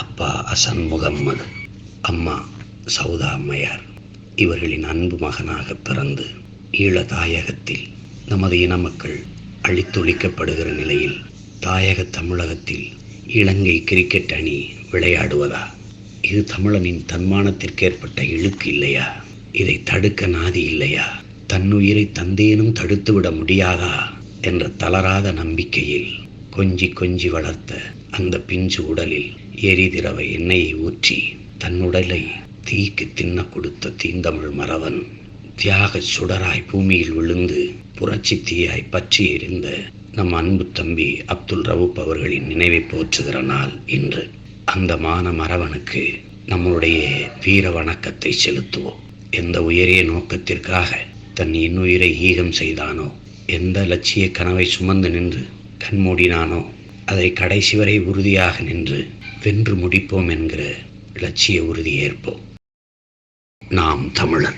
அப்பா அசன் முகம்மது அம்மா சௌதா அம்மையார். இவர்களின் அன்பு மகனாக பிறந்து ஈழ தாயகத்தில் நமது இன மக்கள் அழித்தொழிக்கப்படுகிற நிலையில் தாயக தமிழகத்தில் இலங்கை கிரிக்கெட் அணி விளையாடுவதா? இது தமிழனின் தன்மானத்திற்கேற்பட்ட இழுக்கு இல்லையா? இதை தடுக்க நாதி இல்லையா? தன்னுயிரை தந்தேனும் தடுத்துவிட முடியாதா? என்ற தளராத நம்பிக்கையில் கொஞ்சி கொஞ்சி வளர்த்த அந்த பிஞ்சு உடலில் எரிதிரவ எண்ணெயை ஊற்றி தன் உடலை தீக்கு தின்ன கொடுத்த தீந்தமிழ் மறவன் தியாக சுடராய் பூமியில் விழுந்து புரட்சி தீயாய் பற்றி எரிந்த நம் அன்பு தம்பி அப்துல் ரவுப் அவர்களின் நினைவை போற்றுகிற நாள் இன்று. அந்த மான மறவனுக்கு நம்மளுடைய வீர வணக்கத்தை செலுத்துவோம். எந்த உயரிய நோக்கத்திற்காக தன் இன்னுயிரை ஈகம் செய்தானோ எந்த லட்சிய கனவை சுமந்து நின்று கண்மூடினானோ அதை கடைசி வரை உறுதியாக நின்று வென்று முடிப்போம் என்கிற இலட்சிய உறுதி ஏற்போம். நாம் தமிழர்